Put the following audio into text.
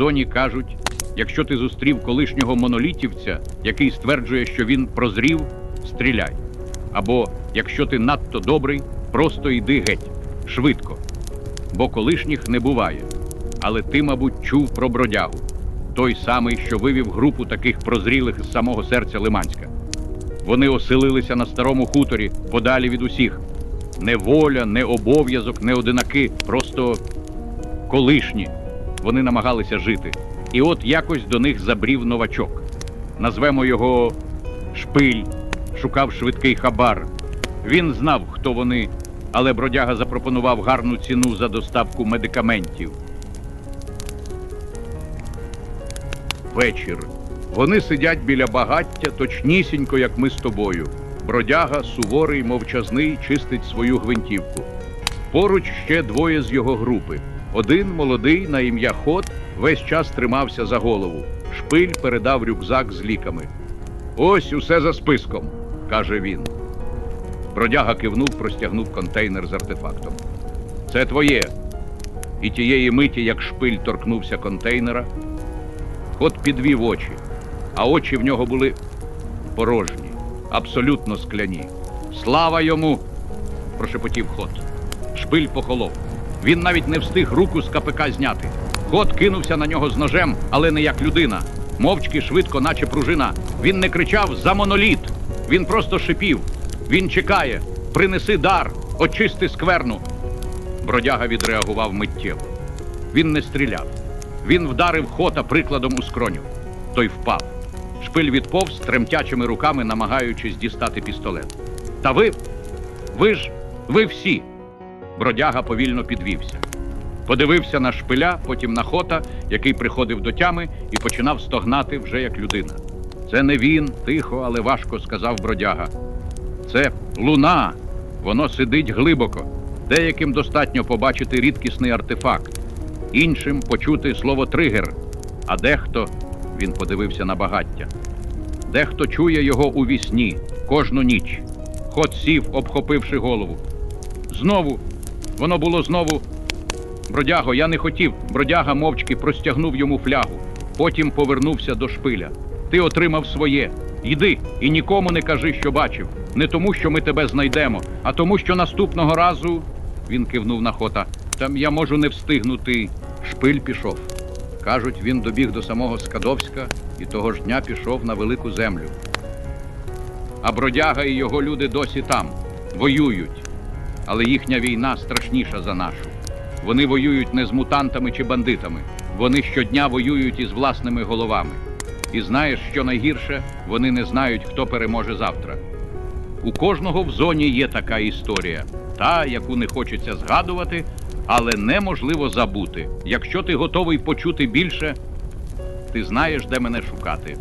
зоні кажуть: якщо ти зустрів колишнього монолітівця, який стверджує, що він прозрів, стріляй. Або якщо ти надто добрий, просто йди геть, швидко. Бо колишніх не буває. Але ти, мабуть, чув про бродягу, той самий, що вивів групу таких прозрілих з самого серця Лиманська. Вони оселилися на старому хуторі, подалі від усіх. Не воля, не обов'язок, не одинаки, просто колишні. Вони намагалися жити. І от якось до них забрів новачок. Назвемо його Шпиль, шукав швидкий хабар. Він знав, хто вони, але бродяга запропонував гарну ціну за доставку медикаментів. Вечір. Вони сидять біля багаття, точнісінько, як ми з тобою. Бродяга, суворий, мовчазний, чистить свою гвинтівку. Поруч ще двоє з його групи. Один молодий на ім'я Хот весь час тримався за голову. Шпиль передав рюкзак з ліками. Ось усе за списком, каже він. Бродяга кивнув, простягнув контейнер з артефактом. Це твоє. І тієї миті, як шпиль торкнувся контейнера, Хот підвів очі, а очі в нього були порожні, абсолютно скляні. Слава йому! прошепотів Хот. Шпиль похолов. Він навіть не встиг руку з КПК зняти. Хот кинувся на нього з ножем, але не як людина. Мовчки швидко, наче пружина. Він не кричав за моноліт. Він просто шипів. Він чекає. Принеси дар, очисти скверну. Бродяга відреагував миттєво. Він не стріляв. Він вдарив хота прикладом у скроню. Той впав. Шпиль відповз тремтячими руками, намагаючись дістати пістолет. Та ви. Ви ж. ви всі. Бродяга повільно підвівся. Подивився на шпиля, потім на хота, який приходив до тями і починав стогнати вже як людина. Це не він, тихо, але важко сказав бродяга. Це луна. Воно сидить глибоко. Деяким достатньо побачити рідкісний артефакт, іншим почути слово тригер. А дехто він подивився на багаття. Дехто чує його у вісні кожну ніч. Хот сів, обхопивши голову. Знову, воно було знову. Бродяго, я не хотів. Бродяга мовчки простягнув йому флягу. Потім повернувся до шпиля. Ти отримав своє. Йди і нікому не кажи, що бачив. Не тому, що ми тебе знайдемо, а тому, що наступного разу. Він кивнув на хота. Там я можу не встигнути. Шпиль пішов. Кажуть, він добіг до самого Скадовська і того ж дня пішов на велику землю. А бродяга і його люди досі там, воюють. Але їхня війна страшніша за нашу. Вони воюють не з мутантами чи бандитами. Вони щодня воюють із власними головами. І знаєш, що найгірше, вони не знають, хто переможе завтра. У кожного в зоні є така історія, та, яку не хочеться згадувати, але неможливо забути. Якщо ти готовий почути більше, ти знаєш, де мене шукати.